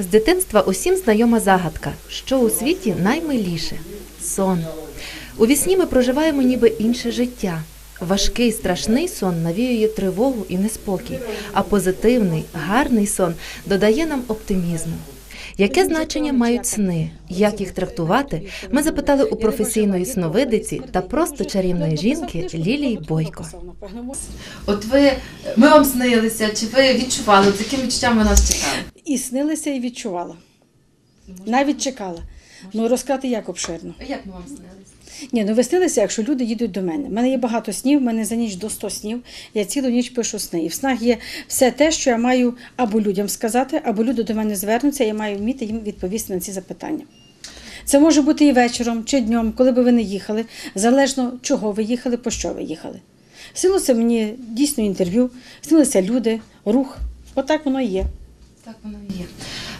З дитинства усім знайома загадка, що у світі наймиліше сон. У вісні ми проживаємо ніби інше життя. Важкий страшний сон навіює тривогу і неспокій, а позитивний, гарний сон додає нам оптимізму. Яке значення мають сни? Як їх трактувати? Ми запитали у професійної сновидиці та просто чарівної жінки Лілії Бойко. От ви ми вам снилися, чи ви відчували, з яким відчуттям нас чекали? І снилася, і відчувала. Навіть чекала. Ну розказати як обширно. А Як ми вам снилися? Ні, ну ви снилися, якщо люди їдуть до мене. У мене є багато снів, в мене за ніч до 100 снів. Я цілу ніч пишу сни. І в снах є все те, що я маю або людям сказати, або люди до мене звернуться, я маю вміти їм відповісти на ці запитання. Це може бути і вечором, чи днем, коли би ви не їхали, залежно чого ви їхали, по що ви їхали. Снилося мені дійсно інтерв'ю, снилися люди, рух. Отак воно і є. Так воно і є.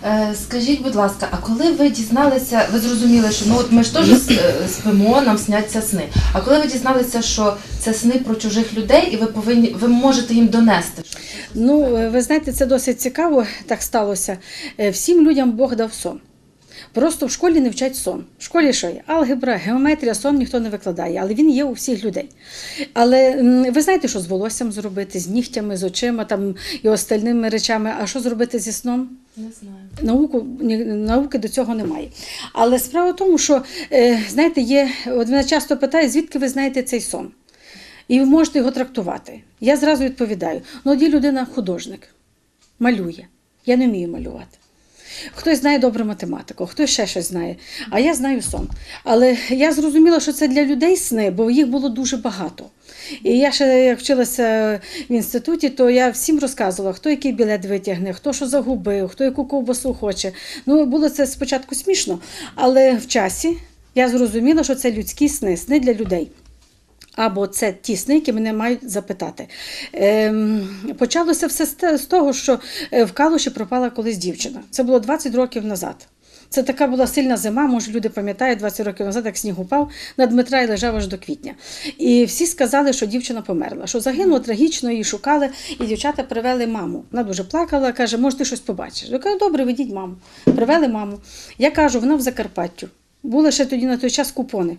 Е, скажіть, будь ласка, а коли ви дізналися, ви зрозуміли, що ну от ми ж теж е, спимо, нам сняться сни. А коли ви дізналися, що це сни про чужих людей, і ви повинні, ви можете їм донести? щось? Ну, е, ви знаєте, це досить цікаво, так сталося. Е, Всім людям Бог дав сон. Просто в школі не вчать сон. В школі що є? Алгебра, геометрія, сон ніхто не викладає, але він є у всіх людей. Але ви знаєте, що з волоссям зробити, з нігтями, з очима там, і остальними речами, а що зробити зі сном? Не знаю. Науку, ні- науки до цього немає. Але справа в тому, що е, знаєте, є, от мене часто питають, звідки ви знаєте цей сон? І ви можете його трактувати. Я зразу відповідаю: ну, є людина художник, малює. Я не вмію малювати. Хтось знає добре математику, хтось ще щось знає, а я знаю сон. Але я зрозуміла, що це для людей сни, бо їх було дуже багато. І я ще як вчилася в інституті, то я всім розказувала, хто який білет витягне, хто що загубив, хто яку ковбасу хоче. Ну, було це спочатку смішно, але в часі я зрозуміла, що це людські сни, сни для людей. Або це ті сни, які мене мають запитати. Ем, почалося все з того, що е, в Калуші пропала колись дівчина. Це було 20 років назад. Це така була сильна зима, може люди пам'ятають 20 років назад, як сніг упав на Дмитра і лежав аж до квітня. І всі сказали, що дівчина померла, що загинула трагічно, її шукали, і дівчата привели маму. Вона дуже плакала, каже, може, ти щось побачиш. Я кажу, добре, ведіть маму. Привели маму. Я кажу, вона в Закарпаттю. Були ще тоді на той час купони.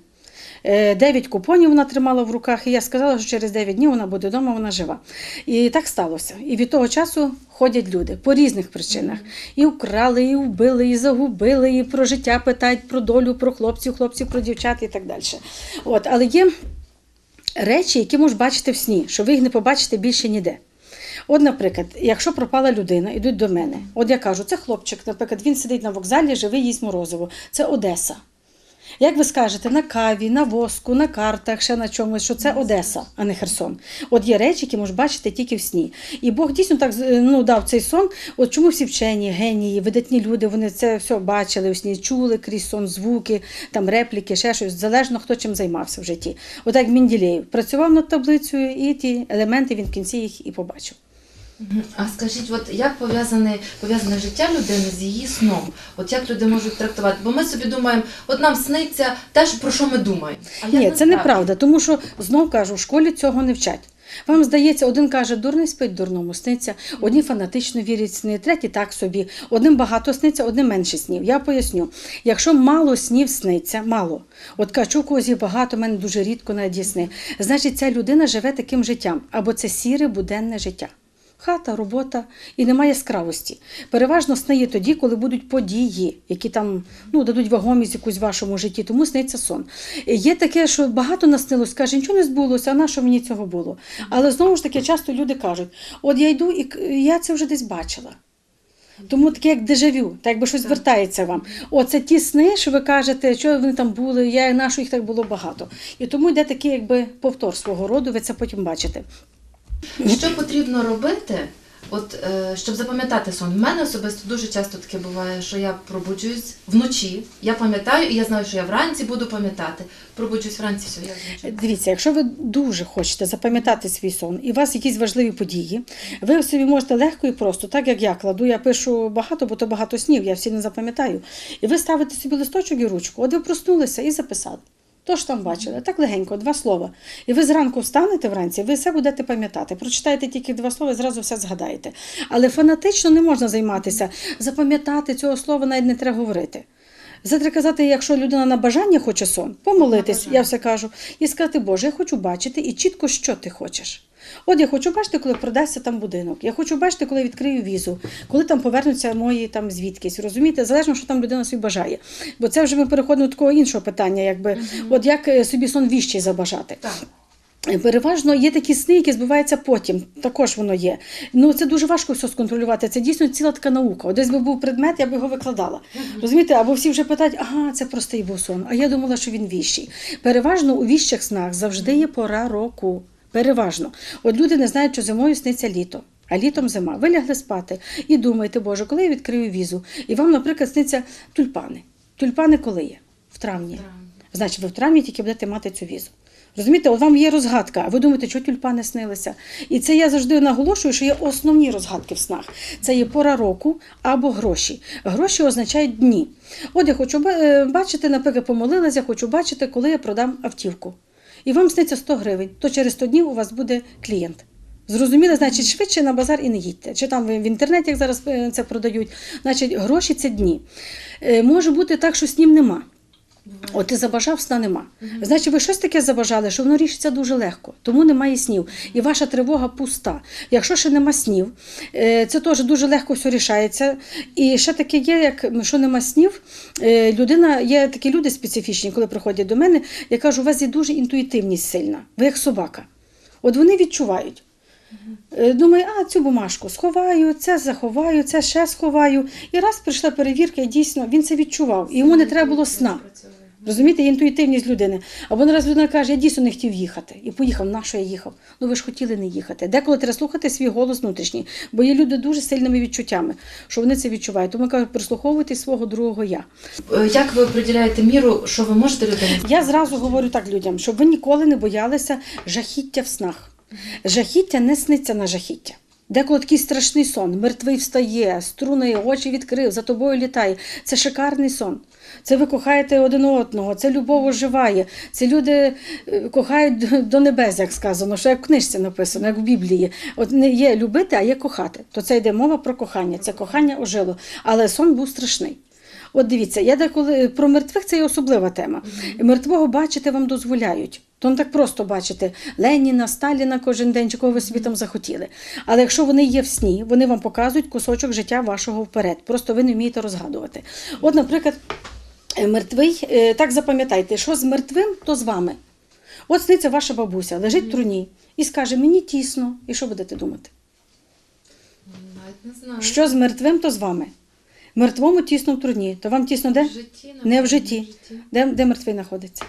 Е, Дев'ять купонів вона тримала в руках, і я сказала, що через 9 днів вона буде вдома, вона жива. І так сталося. І від того часу ходять люди по різних причинах. І вкрали, і вбили, і загубили, і про життя питають, про долю, про хлопців, хлопців, про дівчат і так далі. От, але є речі, які можеш бачити в сні, що ви їх не побачите більше ніде. От, наприклад, якщо пропала людина, йдуть до мене. От я кажу, це хлопчик, наприклад, він сидить на вокзалі, живий, їсть морозиво. Це Одеса. Як ви скажете, на каві, на воску, на картах, ще на чомусь, що це Одеса, а не Херсон. От є речі, які можеш бачити тільки в сні. І Бог дійсно так ну, дав цей сон. От чому всі вчені, генії, видатні люди, вони це все бачили у сні, чули крізь сон, звуки, там репліки, ще щось, залежно хто чим займався в житті. От як Мінділеєв працював над таблицею, і ті елементи він в кінці їх і побачив. А скажіть, от як пов'язане пов'язане життя людини з її сном? От як люди можуть трактувати? Бо ми собі думаємо, от нам сниться те, про що ми думаємо. А як Ні, це неправда, тому що знов кажу, в школі цього не вчать. Вам здається, один каже, дурний спить, дурному сниться, одні фанатично вірять сни, треті так собі. Одним багато сниться, одним менше снів. Я поясню. Якщо мало снів сниться, мало. От кажу, у когось багато, мене дуже рідко навіть сни. Значить, ця людина живе таким життям, або це сіре буденне життя. Хата, робота і немає яскравості. Переважно сни є тоді, коли будуть події, які там ну, дадуть вагомість якусь в вашому житті, тому сниться сон. Є таке, що багато наснилось, каже, нічого не збулося, а на що мені цього було? Але знову ж таки, часто люди кажуть: от я йду і я це вже десь бачила. Тому таке як дежавю, так якби щось звертається вам. Оце ті сни, що ви кажете, що вони там були, я нашу їх так було багато. І тому йде такий якби повтор свого роду, ви це потім бачите. Що потрібно робити, от, е, щоб запам'ятати сон? У мене особисто дуже часто таке буває, що я пробуджуюсь вночі, я пам'ятаю, і я знаю, що я вранці буду пам'ятати. Пробуджуюсь вранці, все, я вже. Дивіться, якщо ви дуже хочете запам'ятати свій сон і у вас якісь важливі події, ви собі можете легко і просто, так як я кладу, я пишу багато, бо то багато снів, я всі не запам'ятаю. І ви ставите собі листочок і ручку, от ви проснулися і записали. То ж там бачили, так легенько, два слова. І ви зранку встанете вранці, ви все будете пам'ятати. Прочитаєте тільки два слова і зразу все згадаєте. Але фанатично не можна займатися. Запам'ятати цього слова навіть не треба говорити. Треба казати, якщо людина на бажання хоче сон, помолитись, я все кажу, і сказати, Боже, я хочу бачити і чітко, що ти хочеш. От я хочу бачити, коли продасться там будинок. Я хочу бачити, коли відкрию візу, коли там повернуться мої там звідкись. Розумієте, залежно, що там людина собі бажає. Бо це вже ми переходимо до такого іншого питання, якби от як е, собі сон віщий забажати. Так. Переважно є такі сни, які збуваються потім. Також воно є. Ну це дуже важко все сконтролювати. Це дійсно ціла така наука. От Десь би був предмет, я б його викладала. Розумієте, або всі вже питають, ага, це простий був сон. А я думала, що він віщий. Переважно у віщих снах завжди є пора року. Переважно. От люди не знають, що зимою сниться літо. А літом зима. Ви лягли спати і думаєте, Боже, коли я відкрию візу? І вам, наприклад, сниться тюльпани. Тюльпани коли є? В травні. Значить, ви в травні тільки будете мати цю візу. Розумієте, от вам є розгадка, а ви думаєте, що тюльпани снилися. І це я завжди наголошую, що є основні розгадки в снах. Це є пора року або гроші. Гроші означають дні. От я хочу е, бачити, наприклад, помолилася, хочу бачити, коли я продам автівку. І вам сниться 100 гривень, то через 100 днів у вас буде клієнт. Зрозуміли, значить, швидше на базар і не їдьте. Чи там в інтернеті, як зараз е, це продають. Значить, гроші це дні. Е, Може бути так, що снів нема. От ти забажав, сна нема. Значить, ви щось таке забажали, що воно рішиться дуже легко, тому немає снів. І ваша тривога пуста. Якщо ще нема снів, е, це теж дуже легко все рішається. І ще таке є, як що нема снів. е, Людина, є такі люди специфічні, коли приходять до мене, я кажу, у вас є дуже інтуїтивність сильна, ви як собака. От вони відчувають. Е, Думаю, а цю бумажку сховаю, це заховаю, це ще сховаю. І раз прийшла перевірка, і дійсно він це відчував. І йому не треба було сна. Розумієте, є інтуїтивність людини. Або не раз людина каже, я дійсно не хотів їхати. І поїхав, на що я їхав? Ну ви ж хотіли не їхати. Деколи треба слухати свій голос внутрішній, бо є люди дуже сильними відчуттями, що вони це відчувають. Тому кажуть, прислуховуйтесь свого другого я. Е, Як ви приділяєте міру, що ви можете людині? Я зразу говорю так людям, щоб ви ніколи не боялися жахіття в снах. Жахіття не сниться на жахіття. Деколи такий страшний сон, мертвий встає, струни, очі відкрив, за тобою літає. Це шикарний сон. Це ви кохаєте один одного, це любов оживає. Це люди е, кохають до- до небес, як сказано, що як в книжці написано, як в Біблії. От не є любити, а є кохати. То це йде мова про кохання. Це кохання ожило. Але сон був страшний. От дивіться, я деколи про мертвих це є особлива тема. Мертвого бачити вам дозволяють. То не так просто бачити Леніна, Сталіна кожен день, чи кого ви собі там захотіли. Але якщо вони є в сні, вони вам показують кусочок життя вашого вперед. Просто ви не вмієте розгадувати. От, наприклад, е, мертвий, е, так запам'ятайте, що з мертвим, то з вами. От сниться ваша бабуся, лежить в труні і скаже: мені тісно. І що будете думати? Навіть не знаю. Що з мертвим, то з вами. Мертвому тісно в труні. То вам тісно де? В житті, Не в напевно, житті. Де, де мертвий знаходиться?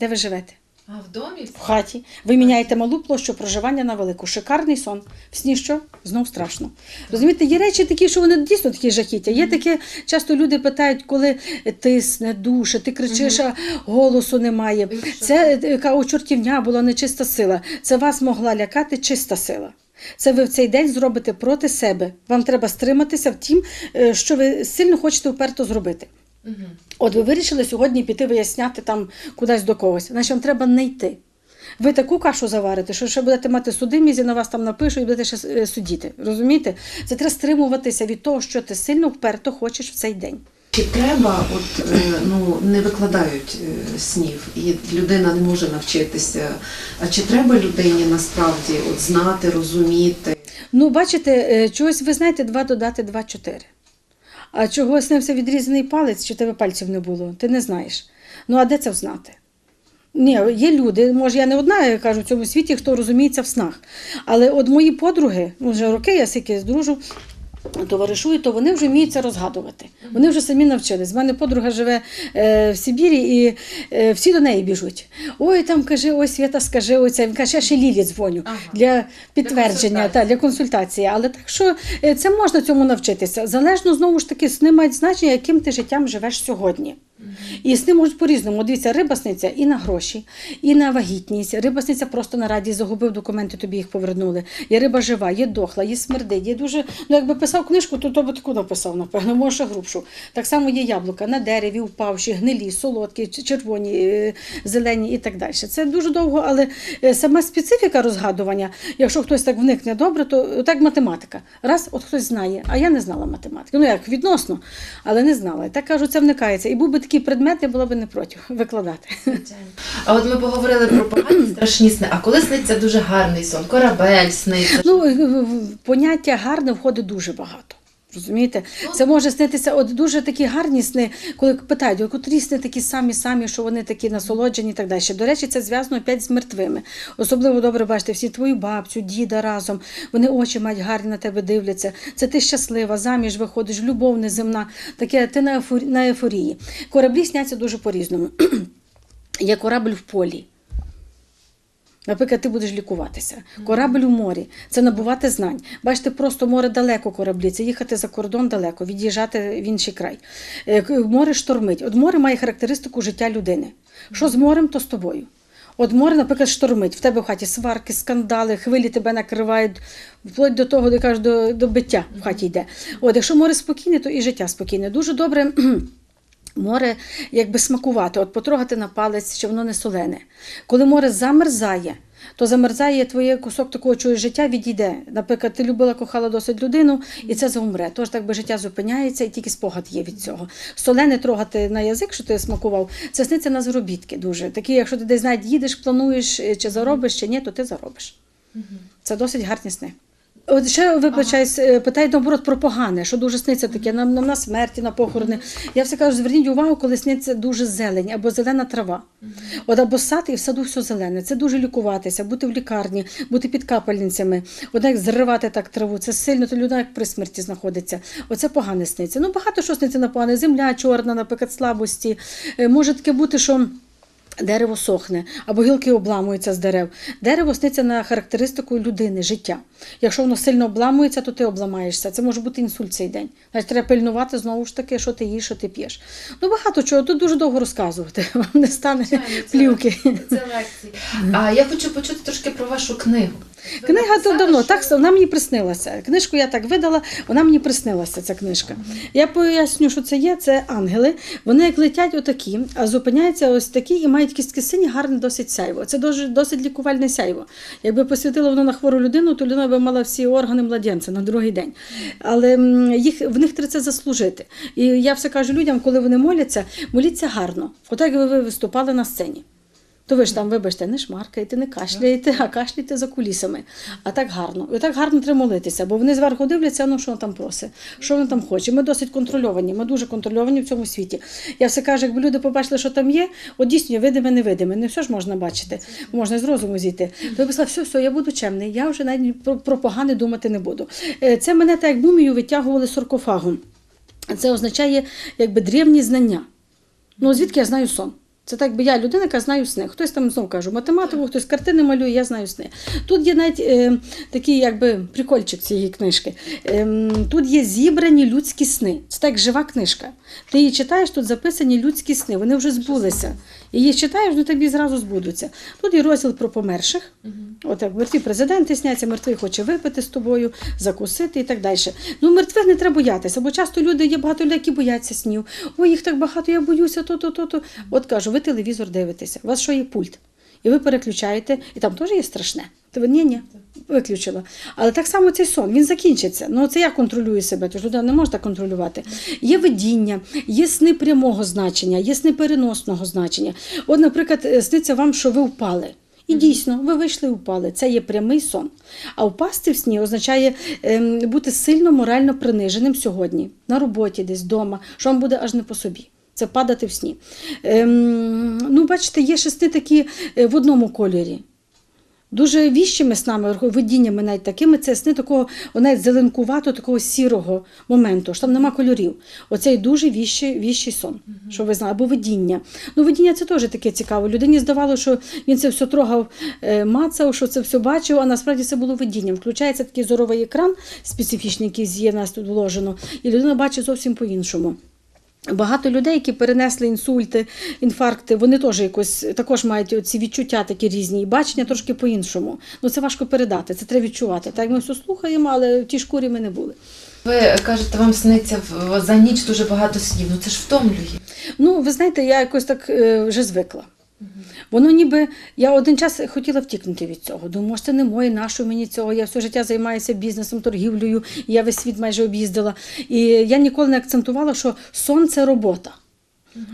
Де ви живете? А в домі? В хаті. Ви міняєте малу площу проживання на велику. Шикарний сон. В сні що? Знов страшно. Розумієте, є речі такі, що вони дійсно такі жахіття. Є таке, часто люди питають, коли тисне, душе, ти кричиш, а голосу немає. Це яка у чортівня була нечиста сила. Це вас могла лякати чиста сила. Це ви в цей день зробите проти себе. Вам треба стриматися в тім, е, що ви сильно хочете вперто зробити. Угу. От ви вирішили сьогодні піти виясняти там кудись до когось. Значить, вам треба не йти. Ви таку кашу заварите, що ще будете мати судимість, і на вас там напишуть, і будете ще е, судіти. Розумієте? Це треба стримуватися від того, що ти сильно вперто хочеш в цей день. Чи треба, от е, ну не викладають е, снів, і людина не може навчитися. А чи треба людині насправді от знати, розуміти? Ну, бачите, чогось ви знаєте, два додати два чотири. А чого снився відрізаний палець, чи тебе пальців не було, ти не знаєш. Ну, а де це взнати? Ні, є люди, може, я не одна, я кажу, в цьому світі, хто розуміється в снах. Але от мої подруги, ну, вже роки, я скільки дружу, товаришую, то вони вже вміють це розгадувати. Вони вже самі навчились. У мене подруга живе е, в Сибірі і е, всі до неї біжуть. Ой, там каже, ось Свята, скажи оце. Він каже, я ще Лілі дзвоню Ага. для підтвердження, для та, для консультації. Але так що е, це можна цьому навчитися. Залежно знову ж таки, не мають значення, яким ти життям живеш сьогодні. І сни можуть по-різному. Дивіться, риба сниться і на гроші, і на вагітність. Риба сниться просто на раді, загубив документи, тобі їх повернули. Є риба жива, є дохла, є смердить, є дуже. Ну, якби писав книжку, то, то би таку написав, напевно, може грубшу. Так само є яблука на дереві, впавші, гнилі, солодкі, червоні, е, зелені і так далі. Це дуже довго, але е, сама специфіка розгадування, якщо хтось так вникне добре, то так математика. Раз, от хтось знає, а я не знала математики. Ну як відносно, але не знала. Так кажу, це вникається. І був би такий предмет, я була би не проти викладати. А от ми поговорили про погані страшні сни. А коли сниться дуже гарний сон, корабель сниться. Ну, поняття гарне входить дуже багато. Розумієте? Це може снитися от дуже такі гарні сни, коли питають, «О, котрі сни такі самі самі, що вони такі насолоджені і так далі. До речі, це зв'язано опять з мертвими. Особливо добре бачите, всі твою бабцю, діда разом, вони очі мають гарні на тебе дивляться. Це ти щаслива, заміж виходиш, любов неземна, таке ти на на ефорії. Кораблі сняться дуже по-різному. Є корабль в полі. Наприклад, ти будеш лікуватися. Корабль у морі це набувати знань. Бачите, просто море далеко кораблі, це їхати за кордон далеко, від'їжджати в інший край. Е, Море штормить. От море має характеристику життя людини. Що з морем, то з тобою. От море, наприклад, штормить. В тебе в хаті сварки, скандали, хвилі тебе накривають, вплоть до того, де кажуть, до, до биття в хаті йде. От, якщо море спокійне, то і життя спокійне. Дуже добре. Море якби смакувати, от потрогати на палець, що воно не солене. Коли море замерзає, то замерзає твоє кусок такого чогось життя відійде. Наприклад, ти любила, кохала досить людину, і це заумре. Тож так би життя зупиняється, і тільки спогад є від цього. Солене трогати на язик, що ти смакував, це сниться на заробітки дуже. Такі, якщо ти десь навіть їдеш, плануєш, чи заробиш, чи ні, то ти заробиш. Це досить гарні сни. От ще вибачаюсь, ага. питають наоборот про погане, що дуже сниться таке, на, на, на смерті, на похорони. Я все кажу, зверніть увагу, коли сниться дуже зелень або зелена трава. От або сад і в саду все зелене. Це дуже лікуватися, бути в лікарні, бути під капельницями. От як зривати так траву, це сильно, то людина як при смерті знаходиться. Оце погане сниться. Ну багато що сниться на погане. Земля чорна, наприклад, слабості. Е, Може таке бути, що. Дерево сохне або гілки обламуються з дерев. Дерево сниться на характеристику людини, життя. Якщо воно сильно обламується, то ти обламаєшся. Це може бути інсульт цей день. Значить, треба пильнувати знову ж таки, що ти їш, що ти п'єш. Ну багато чого. Тут дуже довго розказувати. Вам не стане Звичайно, це- плівки. Це лекції. А я хочу почути трошки про вашу книгу. Книга то давно, так вона мені приснилася. Книжку я так видала, вона мені приснилася, ця книжка. Я поясню, що це є. Це ангели. Вони як летять отакі, а зупиняються ось такі і мають якісь таке синє, гарне досить сяйво. Це дуже досить лікувальне сяйво. Якби посвятило воно на хвору людину, то людина би мала всі органи младенця на другий день. Але їх в них треба це заслужити. І я все кажу людям, коли вони моляться, моліться гарно. Отак якби ви виступали на сцені. То ви ж там, вибачте, не шмаркаєте, не кашляєте, а кашляєте за кулісами. А так гарно. І так гарно треба молитися, бо вони зверху дивляться, ну що він там просить, що він там хоче. Ми досить контрольовані, ми дуже контрольовані в цьому світі. Я все кажу, якби люди побачили, що там є, от дійсно видиме, невидиме. Не все ж можна бачити, можна з розуму зійти. То я сказала, все, все, я буду чемний, я вже навіть про, погане думати не буду. Е, Це мене так як мумію витягували саркофагом. Це означає якби древні знання. Ну, звідки я знаю сон? Це так би я людина, яка знаю сни. Хтось там знову кажу, математику, хтось картини малює, я знаю сни. Тут є навіть е, такий якби прикольчик цієї книжки. Е, тут є зібрані людські сни. Це так жива книжка. Ти її читаєш, тут записані людські сни, вони вже збулися. І її читаєш, ну тобі зразу збудуться. Тут є розділ про померших. От як мертві президенти сняться, мертвий хоче випити з тобою, закусити і так далі. Ну, мертвих не треба боятися, бо часто люди є багато людей, які бояться снів. Ой, їх так багато, я боюся, то, то, то, то. От кажу, ви телевізор дивитеся, у вас що є пульт? І ви переключаєте, і там теж є страшне. То ви ні, ні, виключила. Але так само цей сон, він закінчиться. Ну, це я контролюю себе, тож людина не може так контролювати. Є видіння, є сни прямого значення, є сни переносного значення. От, наприклад, е, сниться вам, що ви впали. І дійсно, ви вийшли і впали. Це є прямий сон. А впасти в сні означає ем, бути сильно морально приниженим сьогодні, на роботі, десь вдома, що вам буде аж не по собі. Це падати в сні. Ем, ну, бачите, є шести такі е, в одному кольорі. Дуже віщими снами, видіннями навіть такими, це сни такого навіть зеленкувато, такого сірого моменту, що там нема кольорів. Оцей дуже віщий, віщий сон, що ви знали, або видіння. Ну, видіння це теж таке цікаво. Людині здавалося, що він це все трогав, е, мацав, що це все бачив, а насправді це було видінням. Включається такий зоровий екран специфічний, який є в нас тут вложено, і людина бачить зовсім по-іншому. Багато людей, які перенесли інсульти, інфаркти, вони теж якось також мають ці відчуття такі різні, і бачення трошки по-іншому. Ну це важко передати, це треба відчувати. Так ми все слухаємо, але в тій шкурі ми не були. Ви кажете, вам сниться за ніч дуже багато снів. Ну це ж втомлює. Ну, ви знаєте, я якось так е, вже звикла. Воно ніби я один час хотіла втікнути від цього. Думаю, може, це не моє, нащо мені цього. Я все життя займаюся бізнесом, торгівлею, я весь світ майже об'їздила. І я ніколи не акцентувала, що сон це робота.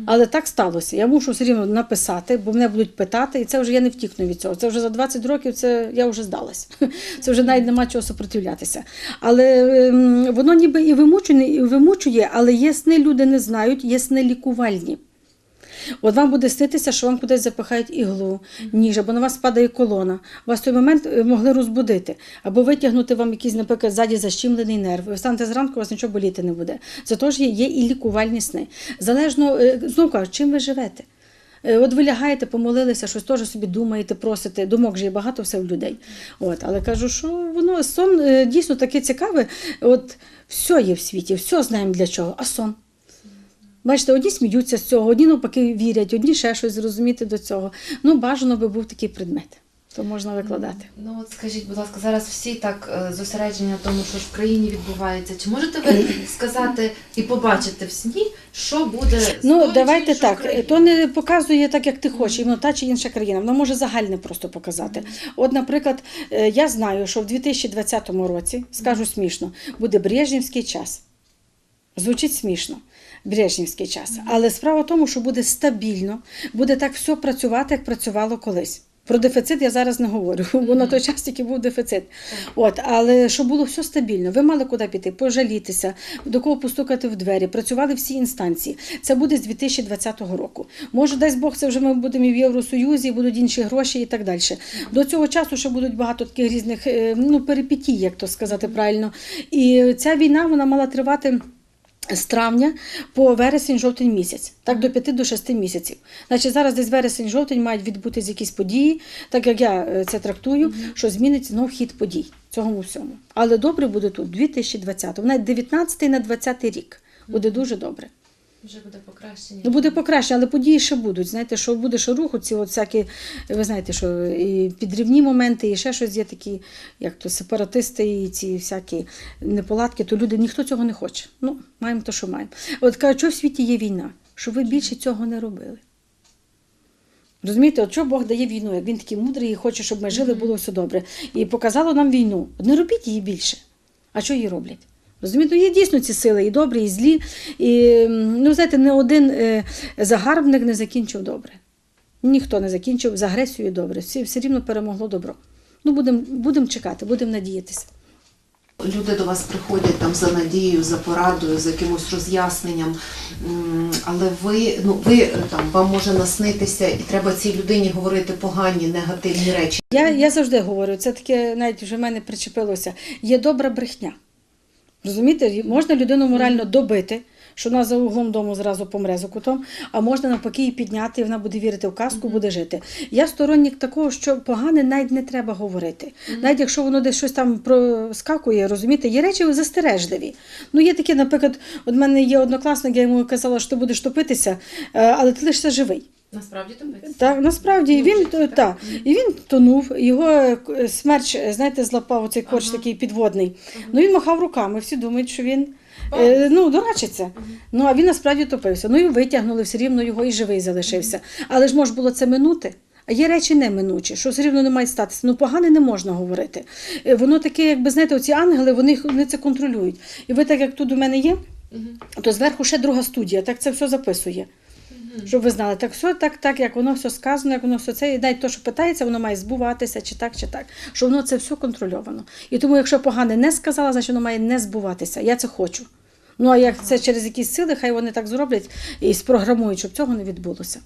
Але так сталося. Я мушу все рівно написати, бо мене будуть питати, і це вже я не втікну від цього. Це вже за 20 років це я вже здалась. Це вже навіть нема чого супротивлятися. Але ем, воно ніби і вимучує, і вимучує, але є сни, люди не знають, є сни лікувальні. От вам буде снитися, що вам кудись запихають іглу, ніж, або на вас падає колона. Вас в той момент е, могли розбудити, або витягнути вам якийсь, наприклад, ззаді защімлений нерв. Ви встанете зранку, у вас нічого боліти не буде. Зато ж є, і лікувальні сни. Залежно, е, знову кажу, чим ви живете. Е, От ви лягаєте, помолилися, щось теж собі думаєте, просите. Думок же є багато все в людей. От, але кажу, що воно сон дійсно таке цікаве. От все є в світі, все знаємо для чого, а сон. Бачите, одні сміються з цього, одні навпаки вірять, одні ще щось зрозуміти до цього. Ну, бажано би був такий предмет, то можна викладати. Ну от скажіть, будь ласка, зараз всі так е, зосереджені на тому, що ж в країні відбувається. Чи можете ви сказати і побачити в сні, що буде Ну, тою давайте так. країною? То не показує так, як ти хочеш, іменно та чи інша країна. Воно може загальне просто показати. От, наприклад, е, я знаю, що в 2020 році, скажу смішно, буде Брежнівський час. Звучить смішно. Брежнівський час. Але справа в тому, що буде стабільно, буде так все працювати, як працювало колись. Про дефіцит я зараз не говорю, бо на той час тільки був дефіцит. От, але щоб було все стабільно, ви мали куди піти, пожалітися, до кого постукати в двері, працювали всі інстанції. Це буде з 2020 року. Може, дасть Бог, це вже ми будемо і в Євросоюзі, будуть інші гроші і так далі. До цього часу ще будуть багато таких різних е, ну, перипетій, як то сказати правильно. І ця війна вона мала тривати. З травня по вересень-жовтень місяць, так до 5 до 6 місяців. Значить, зараз десь вересень-жовтень мають відбутись якісь події, так як я е, це трактую, що зміниться знов хід подій цьому всьому. Але добре буде тут 2020, навіть 19 на 20 рік. Буде дуже добре. Вже буде покращення. Ну буде покраще, але події ще будуть. Знаєте, що буде ще руху, ці от всякі, ви знаєте, що і підривні моменти, і ще щось є такі, як то сепаратисти, і ці всякі неполадки, то люди ніхто цього не хоче. Ну, маємо те, що маємо. От кажуть, що в світі є війна, щоб ви більше цього не робили. Розумієте, от що Бог дає війну, як він такий мудрий і хоче, щоб ми жили, було все добре. І показало нам війну. От Не робіть її більше. А що її роблять? Розумієте, ну, є дійсно ці сили, і добрі, і злі. І, ну, знаєте, не один е, загарбник не закінчив добре. Ніхто не закінчив з агресією добре. Всі, все рівно перемогло добро. Ну, будемо будем чекати, будемо надіятися. Люди до вас приходять там за надією, за порадою, за якимось роз'ясненням. Але ви, ну ви е, там вам може наснитися, і треба цій людині говорити погані, негативні речі. Я, я завжди говорю, це таке навіть вже в мене причепилося. Є добра брехня. Розумієте, можна людину морально добити, що вона за углом дому зразу помре за кутом, а можна навпаки її підняти, і вона буде вірити в казку, буде жити. Я сторонник такого, що погане навіть не треба говорити. Навіть якщо воно десь щось там проскакує, розумієте, є речі застережливі. Ну, є такі, наприклад, от мене є однокласник, я йому казала, що ти будеш топитися, е, але ти лишся живий. Насправді топиться. Так, насправді Ну, він та, так? і він тонув, його е, смерч, е, знаєте, злапав оцей корч Ага. такий підводний. Ну він махав руками, всі думають, що він е, ну, дурачиться. Ну а він насправді топився. Ну і витягнули, все рівно його і живий залишився. Але ж може було це минути. А є речі неминучі, що все рівно не має статися. Ну, погане не можна говорити. Е, Воно таке, якби знаєте, оці ангели, вони, вони це контролюють. І ви, так як тут у мене є, то зверху ще друга студія, так це все записує. Щоб ви знали, так все так, так, як воно все сказано, як воно все це, і навіть те, що питається, воно має збуватися, чи так, чи так. Що воно це все контрольовано. І тому, якщо погане не сказала, значить воно має не збуватися. Я це хочу. Ну а як це через якісь сили, хай вони так зроблять і спрограмують, щоб цього не відбулося.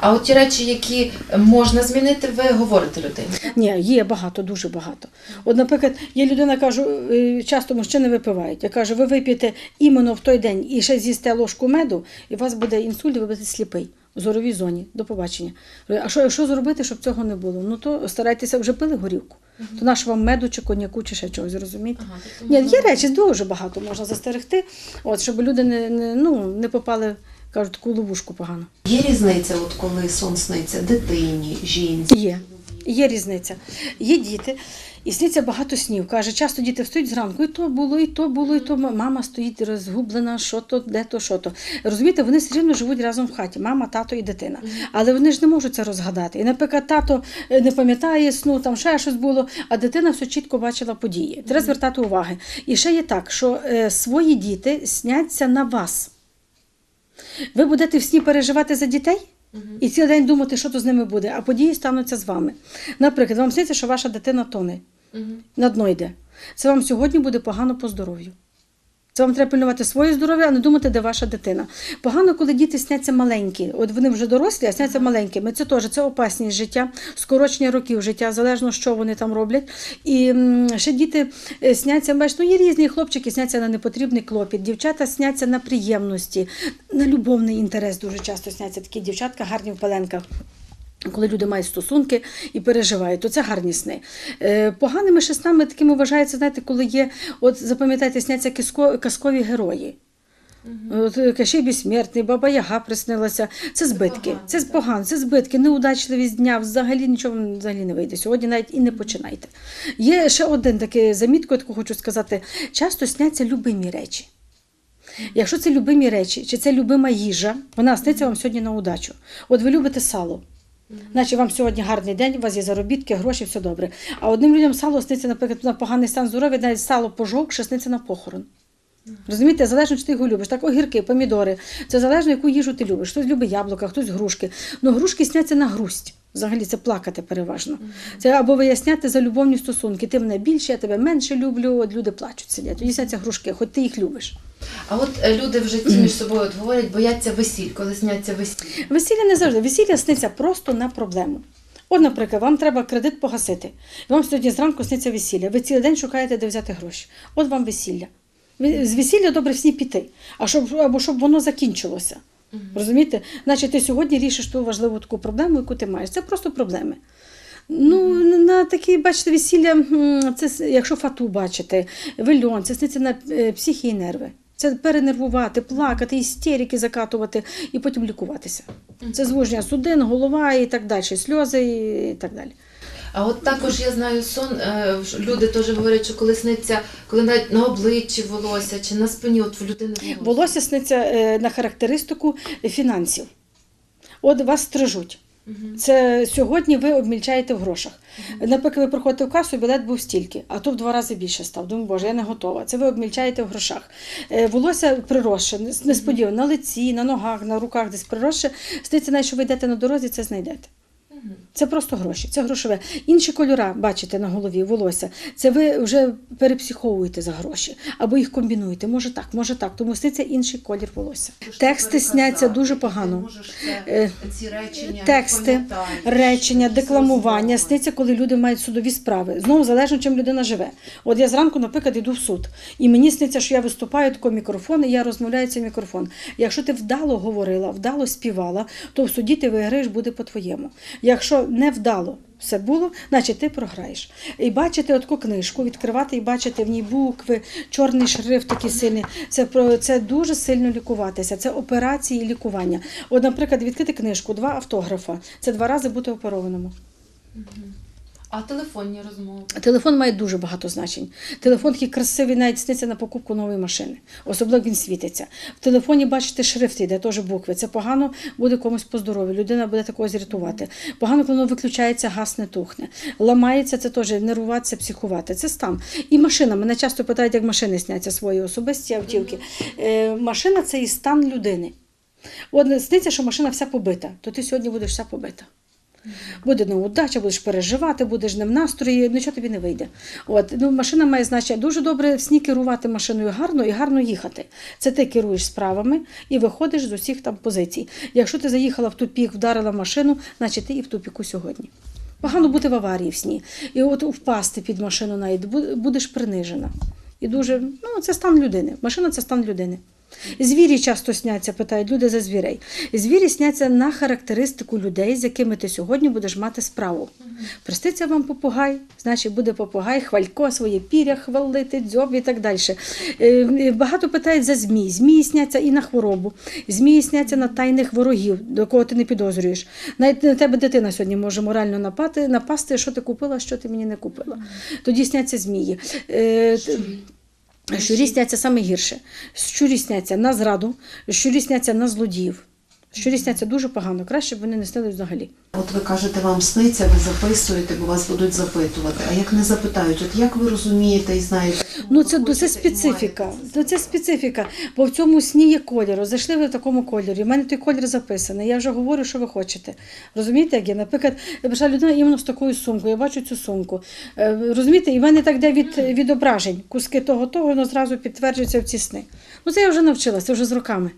А от ті речі, які можна змінити, ви говорите людині. Ні, є багато, дуже багато. От, наприклад, є людина, кажу, е, часто мужчини випивають. Я кажу, ви вип'єте іменно в той день і ще з'їсте ложку меду, і у вас буде інсульт, і ви будете сліпий. В зоровій зоні, до побачення. А що, що зробити, щоб цього не було? Ну то старайтеся вже пили горілку. То наш вам меду чи коньяку, чи ще чогось, розумієте? Ага, тобто Ні, є речі, дуже багато можна застерегти, от, щоб люди не, не, ну, не попали кажуть, таку ловушку погано. Є різниця, от коли сон сниться дитині, жінці? Є. Є різниця. Є діти, і сниться багато снів. Каже, часто діти встають зранку, і то було, і то було, і то мама стоїть розгублена, що то, де то, що то. Розумієте, вони все рівно живуть разом в хаті, мама, тато і дитина. Але вони ж не можуть це розгадати. І, наприклад, тато е, не пам'ятає сну, там ще щось було, а дитина все чітко бачила події. Треба звертати уваги. І ще є так, що е, свої діти сняться на вас. Ви будете в сні переживати за дітей? І цілий день думати, що то з ними буде, а події стануться з вами. Наприклад, вам сниться, що ваша дитина тоне, на дно йде. Це вам сьогодні буде погано по здоров'ю. Це вам треба пильнувати своє здоров'я, а не думати, де ваша дитина. Погано, коли діти сняться маленькі. От вони вже дорослі, а сняться маленькими. Це теж це опасність життя, скорочення років життя, залежно що вони там роблять. І ще діти е, сняться, бачиш, ну є різні хлопчики, сняться на непотрібний клопіт, дівчата сняться на приємності, на любовний інтерес дуже часто сняться такі дівчатка гарні в пеленках. Коли люди мають стосунки і переживають, то це гарні сни. Е, поганими ще снами такими вважається, знаєте, коли є, от запам'ятайте, сняться казкові герої. От е, безсмертний, баба Яга приснилася. Це збитки. погано, Це погано, це збитки, неудачливість дня. Взагалі нічого взагалі не вийде. Сьогодні навіть і не починайте. Є ще один такий замітку, яку хочу сказати. Часто сняться любимі речі. Якщо це любимі речі, чи це любима їжа, вона сниться вам сьогодні на удачу. От ви любите сало. Значить, вам сьогодні гарний день, у вас є заробітки, гроші, все добре. А одним людям сало сниться, наприклад, на поганий стан здоров'я, навіть сало пожовкше сниться на похорон. Розумієте, залежно, чи ти його любиш. Так, огірки, помідори. Це залежно, яку їжу ти любиш. Хтось любить яблука, хтось грушки. Ну, грушки сняться на грусть. Взагалі це плакати переважно. Це або виясняти за любовні стосунки. Ти мене більше, я тебе менше люблю. От люди плачуть сидять. Тоді сняться грушки, хоч ти їх любиш. А от е, люди в житті між собою от говорять, бояться весіль, коли сняться весіль. Весілля не завжди. Весілля сниться просто на проблему. От, наприклад, вам треба кредит погасити. І вам сьогодні зранку сниться весілля. Ви цілий день шукаєте, де взяти гроші. От вам весілля. З весілля добре всі піти, а щоб, або щоб воно закінчилося. Розумієте? Значить, ти сьогодні рішиш ту важливу таку проблему, яку ти маєш. Це просто проблеми. Ну, на такі, бачите, весілля, це якщо фату бачите, вельон, це сниться на е, психі і нерви. Це перенервувати, плакати, істерики закатувати і потім лікуватися. Це звуження судин, голова і так далі, сльози і так далі. А от також я знаю сон, е, люди теж говорять, що коли сниться, коли навіть на обличчі волосся чи на спині, от в людини волосся. Волосся сниться е, на характеристику фінансів. От вас стрижуть. Це сьогодні ви обмільчаєте в грошах. Наприклад, ви приходите в касу, білет був стільки, а то в два рази більше став. Думаю, боже, я не готова. Це ви обмільчаєте в грошах. Е, Волосся приросше, несподівано, на лиці, на ногах, на руках десь приросше. Стається, навіть, що ви йдете на дорозі, це знайдете. Це просто гроші, це грошове. Інші кольора бачите на голові, волосся. Це ви вже перепсиховуєте за гроші або їх комбінуєте. Може так, може так. Тому сниться інший колір волосся. Тексти сняться дуже погано. Е, ці речення Тексти, речення, декламування сниться, коли люди мають судові справи. Знову залежно, чим людина живе. От я зранку, наприклад, йду в суд, і мені сниться, що я виступаю тако мікрофон, і я розмовляю цей мікрофон. Якщо ти вдало говорила, вдало співала, то в суді ти виграєш буде по-твоєму. Якщо не вдало все було, значить ти програєш. І бачити отку книжку, відкривати і бачити в ній букви, чорний шрифт такий сильний. Це це дуже сильно лікуватися. Це операції і лікування. От, наприклад, відкрити книжку, два автографа. Це два рази бути оперованому. А телефонні розмови. Телефон має дуже багато значень. Телефон такий красивий, навіть сниться на покупку нової машини. Особливо він світиться. В телефоні бачите шрифт йде, теж букви. Це погано буде комусь по здоров'ю. Людина буде такого зрятувати. Погано, коли воно виключається, газ не тухне. Ламається, це теж нервуватися, психувати. Це стан. І машина. Мене часто питають, як машини сняться свої особисті автівки. Е, машина це і стан людини. От сниться, що машина вся побита, то ти сьогодні будеш вся побита. Буде неудача, будеш переживати, будеш не в настрої, нічого тобі не вийде. От, ну, машина має значення дуже добре сні керувати машиною гарно і гарно їхати. Це ти керуєш справами і виходиш з усіх там позицій. Якщо ти заїхала в тупік, вдарила машину, значить ти і в тупіку сьогодні. Погано бути в аварії в сні. І от впасти під машину навіть будеш принижена. І дуже, ну, це стан людини. Машина це стан людини. Звірі часто сняться, питають люди за звірей. Звірі сняться на характеристику людей, з якими ти сьогодні будеш мати справу. Проститься вам попугай, значить буде попугай, хвалько, своє піря хвалити, дзьоб і так далі. Е, Багато питають за змій. Змії сняться і на хворобу, змії сняться на тайних ворогів, до кого ти не підозрюєш. Навіть на тебе дитина сьогодні може морально напати, напасти, що ти купила, що ти мені не купила. Тоді сняться змії. Щурі сняться саме гірше. Щурі сняться на зраду, щурі сняться на злодіїв. Щурі сняться дуже погано, краще б вони не снились взагалі. От ви кажете, вам сниться, ви записуєте, бо вас будуть запитувати. А як не запитають, от як ви розумієте і знаєте? Ну це, це специфіка. Ну, це специфіка. Бо в цьому сні є кольору. Зайшли ви в такому кольорі. У мене той колір записаний. Я вже говорю, що ви хочете. Розумієте, як я? Наприклад, прийшла людина іменно з такою сумкою. Я бачу цю сумку. Е, Розумієте, і в мене так йде від відображень. Куски того, того, воно зразу підтверджується в ці сни. Ну це я вже навчилася, вже з роками.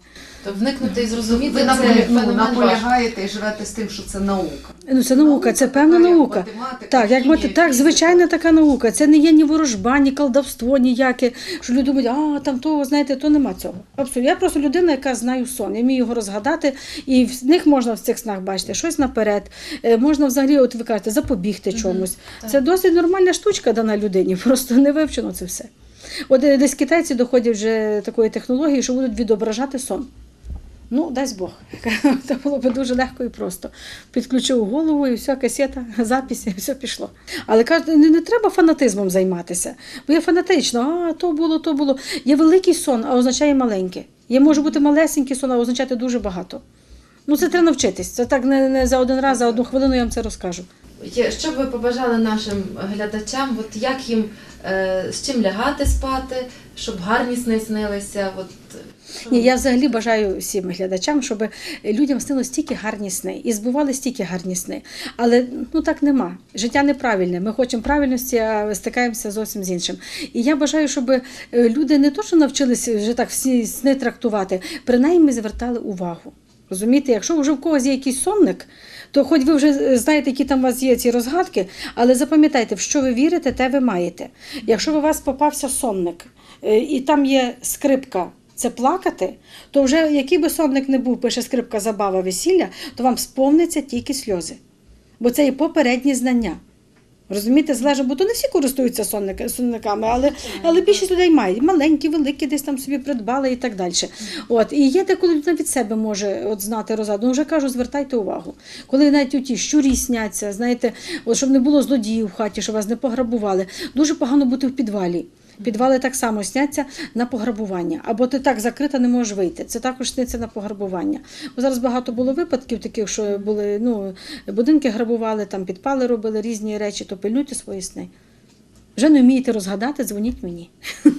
То вникнути і зрозуміти Ви це ну, наполягаєте і живете з тим, що це наука. Ну, це наука, це певна така, як наука. математика, Так, як мати, так, звичайна така наука. Це не є ні ворожба, ні колдовство, ніяке. Що люди думають, а там того, знаєте, то нема цього. Абсолютно. Я просто людина, яка знаю сон. Я вмію його розгадати, і в них можна в цих снах бачити щось наперед. Е, Можна взагалі, от ви кажете, запобігти чомусь. Це досить нормальна штучка дана людині, просто не вивчено це все. От е, десь китайці доходять вже такої технології, що будуть відображати сон. Ну, дасть Бог. Це було б дуже легко і просто. Підключив голову і все, касета, запись, і все пішло. Але кажуть, не, не треба фанатизмом займатися. Бо є фанатично, а то було, то було. Є великий сон, а означає маленьке. Є може бути малесенький сон, а означати дуже багато. Ну, це треба навчитись. Це так не, не за один раз, за одну хвилину я вам це розкажу. Що б ви побажали нашим глядачам, от як їм е, з чим лягати спати, щоб гарні сни снилися? От, Ні, я взагалі бажаю всім глядачам, щоб людям снилось стільки гарні сни і збували стільки гарні сни. Але ну так нема. Життя неправильне. Ми хочемо правильності, а стикаємося зовсім з іншим. І я бажаю, щоб е, люди не то, що навчилися вже так всі сни трактувати, принаймні звертали увагу. Розумієте, якщо вже в когось є якийсь сонник, то хоч ви вже е, знаєте, які там у вас є ці розгадки, але запам'ятайте, в що ви вірите, те ви маєте. Якщо у вас попався сонник, е, і там є скрипка, це плакати, то вже який би сонник не був, пише скрипка забава весілля, то вам сповниться тільки сльози. Бо це є попередні знання. Розумієте, залежно, бо то не всі користуються сонниками, але, але більшість людей мають. Маленькі, великі, десь там собі придбали і так далі. От, і є деколи людина від себе може от, знати розраду. Ну, вже кажу, звертайте увагу. Коли навіть у ті щурі сняться, знаєте, от, щоб не було злодіїв в хаті, щоб вас не пограбували. Дуже погано бути в підвалі. Підвали так само сняться на пограбування. Або ти так закрита, не можеш вийти. Це також сниться на пограбування. Бо зараз багато було випадків таких, що були ну, будинки грабували, там підпали робили різні речі, то пильнуйте свої сни. Вже не вмієте розгадати, дзвоніть мені.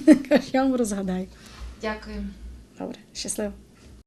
Я вам розгадаю. Дякую. Добре, щасливо.